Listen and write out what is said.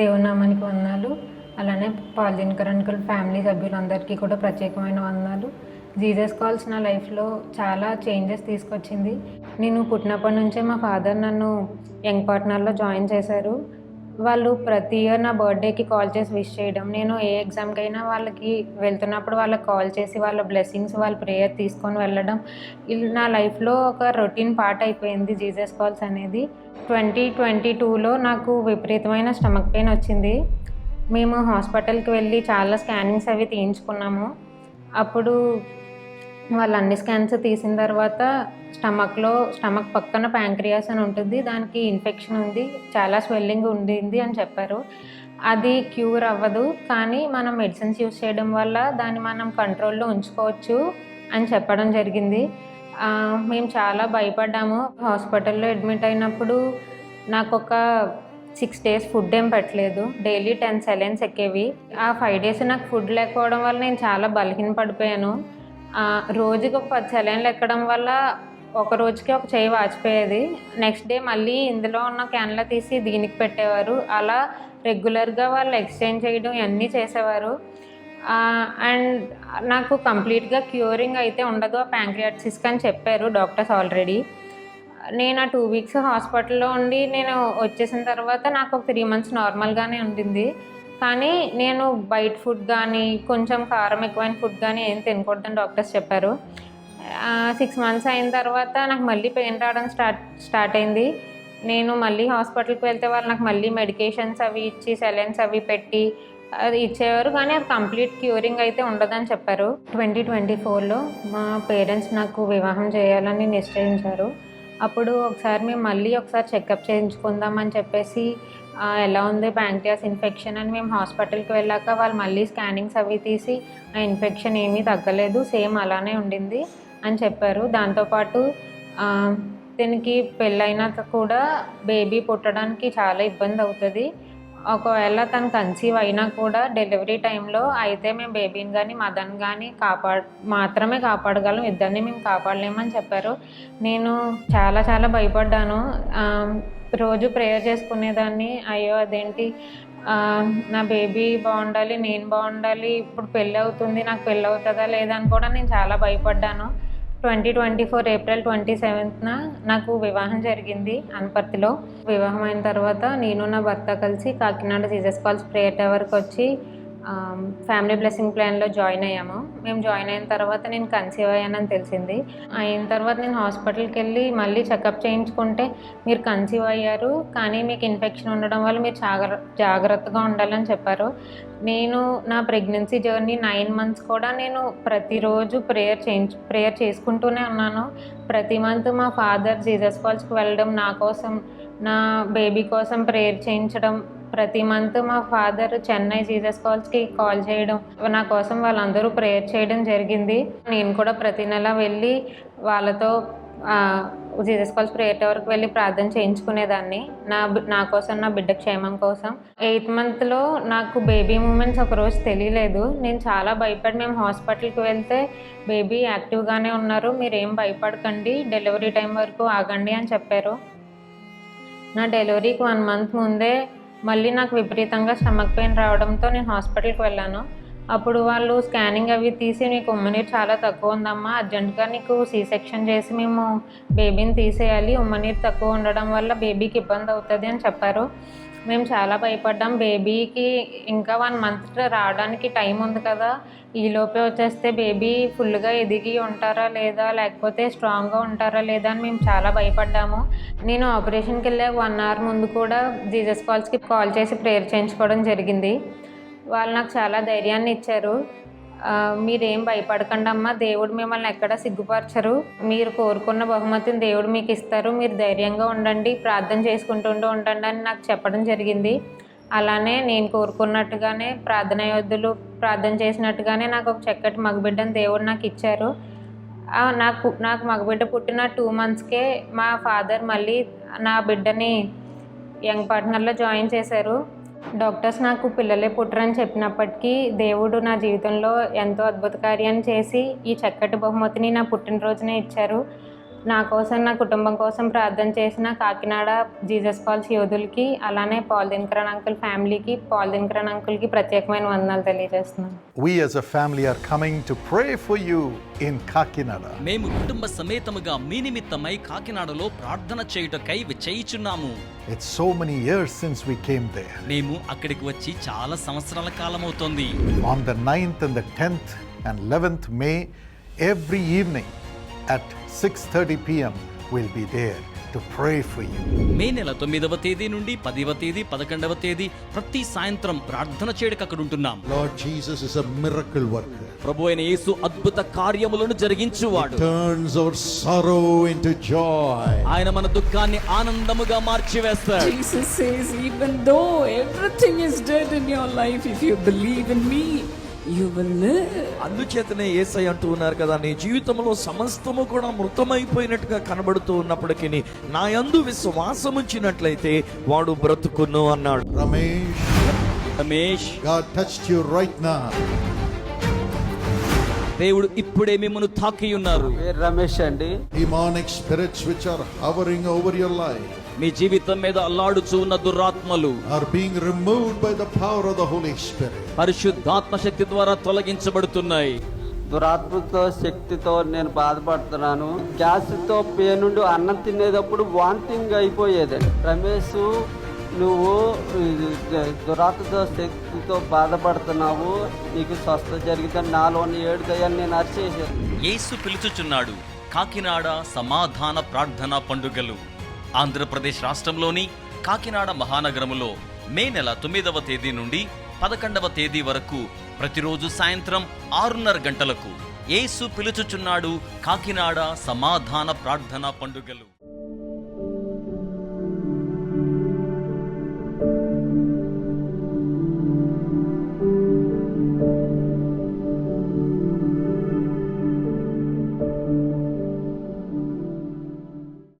దేవునామానికి వందనాలు. అలానే పాల్దినకర్ ఫ్యామిలీ సభ్యులందరికీ కూడా ప్రత్యేకమైన వందనాలు. జీసస్ కాల్స్ నా లైఫ్లో చాలా చేంజెస్ తీసుకొచ్చింది. నేను పుట్టినప్పటి నుంచే మా ఫాదర్ నన్ను యంగ్ పార్ట్నర్లో జాయిన్ చేశారు. వాళ్ళు ప్రతి ఇయర్ నా బర్త్డేకి కాల్ చేసి విష్ చేయడం. నేను ఏ ఎగ్జామ్కి అయినా వాళ్ళకి వెళ్తున్నప్పుడు వాళ్ళకి కాల్ చేసి వాళ్ళ బ్లెస్సింగ్స్ వాళ్ళ ప్రేయర్ తీసుకొని వెళ్ళడం. ఇది నా లైఫ్లో ఒక రొటీన్ పార్ట్ అయిపోయింది జీసస్ కాల్స్ అనేది. ట్వంటీ ట్వంటీ టూలో నాకు విపరీతమైన స్టమక్ పెయిన్ వచ్చింది. మేము హాస్పిటల్కి వెళ్ళి చాలా స్కానింగ్స్ అవి తీయించుకున్నాము. అప్పుడు వాళ్ళు అన్ని స్కాన్స్ తీసిన తర్వాత స్టమక్లో స్టమక్ పక్కన ప్యాంక్రియాస్ అని ఉంటుంది. దానికి ఇన్ఫెక్షన్ ఉంది. చాలా స్వెల్లింగ్ ఉండింది అని చెప్పారు. అది క్యూర్ అవ్వదు. కానీ మనం మెడిసిన్స్ యూజ్ చేయడం వల్ల దాన్ని మనం కంట్రోల్లో ఉంచుకోవచ్చు అని చెప్పడం జరిగింది. మేము చాలా భయపడ్డాము. హాస్పిటల్లో అడ్మిట్ అయినప్పుడు నాకు ఒక సిక్స్ డేస్ ఫుడ్ ఏం పెట్టలేదు. డైలీ టెన్ సెలెన్స్ ఎక్కేవి. ఆ ఫైవ్ డేస్ నాకు ఫుడ్ లేకపోవడం వల్ల నేను చాలా బలహీన పడిపోయాను రోజుకి ఒక పది సెలైన్లు ఎక్కడం వల్ల ఒక రోజుకి ఒక చేయి వాచిపోయేది. నెక్స్ట్ డే మళ్ళీ ఇందులో ఉన్న క్యాన్లో తీసి దీనికి పెట్టేవారు. అలా రెగ్యులర్గా వాళ్ళు ఎక్స్చేంజ్ చేయడం ఇవన్నీ చేసేవారు. అండ్ నాకు కంప్లీట్గా క్యూరింగ్ అయితే ఉండదు. ఆ ప్యాంక్రియాటిసిస్ అని చెప్పారు డాక్టర్స్ ఆల్రెడీ నేను ఆ టూ వీక్స్ హాస్పిటల్లో ఉండి నేను వచ్చేసిన తర్వాత నాకు ఒక త్రీ మంత్స్ నార్మల్గానే ఉండింది. కానీ నేను బయట ఫుడ్ కానీ కొంచెం కారం ఎక్కువైన ఫుడ్ కానీ ఏం తినకూడదని డాక్టర్స్ చెప్పారు. సిక్స్ మంత్స్ అయిన తర్వాత నాకు మళ్ళీ పెయిన్ రావడం స్టార్ట్ స్టార్ట్ అయింది. నేను మళ్ళీ హాస్పిటల్కి వెళ్తే వాళ్ళు నాకు మళ్ళీ మెడికేషన్స్ అవి ఇచ్చి సెలెన్స్ అవి పెట్టి అది ఇచ్చేవారు. కానీ అది కంప్లీట్ క్యూరింగ్ అయితే ఉండదని చెప్పారు. ట్వంటీ ట్వంటీ ఫోర్లో మా పేరెంట్స్ నాకు వివాహం చేయాలని నిశ్చయించారు. అప్పుడు ఒకసారి మేము మళ్ళీ ఒకసారి చెకప్ చేయించుకుందామని చెప్పేసి ఎలా ఉంది ప్యాంక్రియాస్ ఇన్ఫెక్షన్ అని మేము హాస్పిటల్కి వెళ్ళాక వాళ్ళు మళ్ళీ స్కానింగ్స్ అవి తీసి ఆ ఇన్ఫెక్షన్ ఏమీ తగ్గలేదు. సేమ్ అలానే ఉండింది. అని చెప్పారు. దాంతోపాటు దీనికి పెళ్ళైనాక కూడా బేబీ పుట్టడానికి చాలా ఇబ్బంది అవుతుంది. ఒకవేళ తను కన్సీవ్ అయినా కూడా డెలివరీ టైంలో అయితే మేము బేబీని కానీ మదన్ కానీ కాపాడ మాత్రమే కాపాడగలం ఇద్దరిని మేము కాపాడలేమని చెప్పారు. నేను చాలా చాలా భయపడ్డాను. రోజు ప్రేయర్ చేసుకునేదాన్ని. అయ్యో అదేంటి? నా బేబీ బాగుండాలి నేను బాగుండాలి ఇప్పుడు పెళ్ళి అవుతుంది నాకు పెళ్ళి అవుతుందా లేదా అని కూడా నేను చాలా భయపడ్డాను. Twenty twenty four April twenty సెవెంత్న నాకు వివాహం జరిగింది అనపర్తిలో. వివాహం అయిన తర్వాత నేను నా భర్త కలిసి కాకినాడ జీసస్ కాల్స్ ప్రేయర్ టవర్కి వచ్చి ఫ్యామిలీ బ్లెస్సింగ్ ప్లాన్లో జాయిన్ అయ్యాము. మేము జాయిన్ అయిన తర్వాత నేను కన్సీవ్ అయ్యానని తెలిసింది. అయిన తర్వాత నేను హాస్పిటల్కి వెళ్ళి మళ్ళీ చెకప్ చేయించుకుంటే మీరు కన్సీవ్ అయ్యారు. కానీ మీకు ఇన్ఫెక్షన్ ఉండడం వల్ల మీరు జాగ్ర జాగ్రత్తగా ఉండాలని చెప్పారు. నేను నా ప్రెగ్నెన్సీ జర్నీ నైన్ మంత్స్ కూడా నేను ప్రతిరోజు ప్రేయర్ చేయించు ప్రేయర్ చేసుకుంటూనే ఉన్నాను. ప్రతి మంత్ మా ఫాదర్ జీసస్ కాల్స్కి వెళ్ళడం నా కోసం నా బేబీ కోసం ప్రేయర్ చేయించడం ప్రతి మంత్ మా ఫాదర్ చెన్నై జీసస్ కాల్స్కి కాల్ చేయడం నా కోసం వాళ్ళందరూ ప్రేయర్ చేయడం జరిగింది. నేను కూడా ప్రతి నెల వెళ్ళి వాళ్ళతో జీసస్ కాల్స్ ప్రేయర్ టవర్కి వెళ్ళి ప్రార్థన చేయించుకునేదాన్ని. నా బి- నా కోసం నా బిడ్డ క్షేమం కోసం. ఎయిత్ మంత్లో నాకు బేబీ మూమెంట్స్ ఒక రోజు తెలియలేదు. నేను చాలా భయపడి మేము హాస్పిటల్కి వెళ్తే బేబీ యాక్టివ్గానే ఉన్నారు. మీరు ఏం భయపడకండి డెలివరీ టైం వరకు ఆగండి అని చెప్పారు. నా డెలివరీకి వన్ మంత్ ముందే మళ్ళీ నాకు విపరీతంగా స్టమక్ పెయిన్ రావడంతో నేను హాస్పిటల్కి వెళ్ళాను. అప్పుడు వాళ్ళు స్కానింగ్ అవి తీసి నీకు ఉమ్మనీరు చాలా తక్కువ ఉందమ్మా అర్జెంటుగా నీకు సీ సెక్షన్ చేసి మేము బేబీని తీసేయాలి ఉమ్మనీరు తక్కువ ఉండడం వల్ల బేబీకి ఇబ్బంది అవుతుంది అని చెప్పారు. మేము చాలా భయపడ్డాం. బేబీకి ఇంకా వన్ మంత్ రావడానికి టైం ఉంది కదా. ఈలోపే వచ్చేస్తే బేబీ ఫుల్గా ఎదిగి ఉంటారా లేదా లేకపోతే స్ట్రాంగ్గా ఉంటారా లేదా అని మేము చాలా భయపడ్డాము. నేను ఆపరేషన్కి వెళ్ళే వన్ అవర్ ముందు కూడా జీసస్ కాల్స్కి కాల్ చేసి ప్రేయర్ చేయించుకోవడం జరిగింది. వాళ్ళు నాకు చాలా ధైర్యాన్ని ఇచ్చారు. మీరేం భయపడకండి అమ్మా దేవుడు మిమ్మల్ని ఎక్కడ సిగ్గుపరచరు. మీరు కోరుకున్న బహుమతిని దేవుడు మీకు ఇస్తారు. మీరు ధైర్యంగా ఉండండి. ప్రార్థన చేసుకుంటూ ఉండండి అని నాకు చెప్పడం జరిగింది. అలానే నేను కోరుకున్నట్టుగానే ప్రార్థన యోధులు ప్రార్థన చేసినట్టుగానే నాకు ఒక చక్కటి మగబిడ్డని దేవుడు నాకు ఇచ్చారు. నాకు నాకు మగబిడ్డ పుట్టిన టూ మంత్స్కే మా ఫాదర్ మళ్ళీ నా బిడ్డని యంగ్ పార్ట్నర్లో జాయిన్ చేశారు. డాక్టర్స్ నాకు పిల్లలే పుట్టరని చెప్పినప్పటికీ దేవుడు నా జీవితంలో ఎంతో అద్భుత కార్యాన్ని చేసి ఈ చక్కటి బహుమతిని నా పుట్టినరోజునే ఇచ్చారు. నా కోసం నా కుటుంబం కోసం ప్రార్థన చేసిన కాకినాడ జీసస్ కాల్స్ యోధులకి అలానే పాల్ దినకరన్ అంకుల్ ఫ్యామిలీకి పాల్ దినకరన్ అంకుల్కి ప్రత్యేకమైన వందనాలు తెలియజేస్తున్నాను We as a family are coming to pray for you in Kakinada. మేము కుటుంబ సమేతముగా మీ నిమిత్తమై కాకినాడలో ప్రార్థన చేయుటకై చేయుచున్నాము It's so many years since we came there. మేము అక్కడికి వచ్చి చాలా సంవత్సరాల కాలమవుతోంది On the 9th and the 10th and 11th May, every evening at 6:30 p.m. we'll be there to pray for you. May నెల తొమ్మిదవ తేదీ నుండి పదివ తేదీ పదకొండవ తేదీ ప్రతి సాయంత్రం ప్రార్థన చేయడానికి అక్కడ ఉంటున్నాం Lord Jesus is a miracle worker. ప్రభు అయిన యేసు అద్భుత కార్యములను జరిగించువాడు Turns our sorrow into joy. ఆయన మన దుఃఖాన్ని ఆనందముగా మార్చివేస్తాడు Jesus says, even though everything is dead in your life, if you believe in me, you will live. అందుచేతనే ఏసై అంటూ ఉన్నారు కదా నీ జీవితంలో సమస్తము కూడా మృతమైపోయినట్టుగా కనబడుతూ ఉన్నప్పటికీ నా యందు విశ్వాసం ఉంచినట్లయితే వాడు బ్రతుకును అన్నాడు. Ramesh. God touched you right now. దేవుడు ఇప్పుడే మిమ్మల్ని తాకి ఉన్నారు రమేష్ అండి? Demonic spirits which are hovering over your life. మీ జీవితం మీద అల్లాడుచూ ఉన్న దురాత్మలు are being removed by the power of the Holy Spirit. పరిశుద్ధాత్మ శక్తి ద్వారా తొలగించబడుతున్నాయి. దురాత్మతో శక్తితో నేను బాధపడుతున్నాను. గ్యాస్తో పేనుండి అన్నం తినేటప్పుడు వాంతింగ్ అయిపోయేది. రమేష్ నువ్వు దురాత్మతో శక్తితో బాధపడుతున్నావు. నీకు స్వస్థ జరిగితే నాలోని ఏడు దయ్యాన్ని నేను అరిచేసాను యేసు పిలుచుచున్నాడు కాకినాడ సమాధాన ప్రార్థన పండుగలు. ఆంధ్రప్రదేశ్ రాష్ట్రంలోని కాకినాడ మహానగరములో మే నెల తొమ్మిదవ తేదీ నుండి పదకొండవ తేదీ వరకు ప్రతిరోజు సాయంత్రం ఆరున్నర గంటలకు ఏసు పిలుచుచున్నాడు కాకినాడ సమాధాన ప్రార్థన పండుగలు.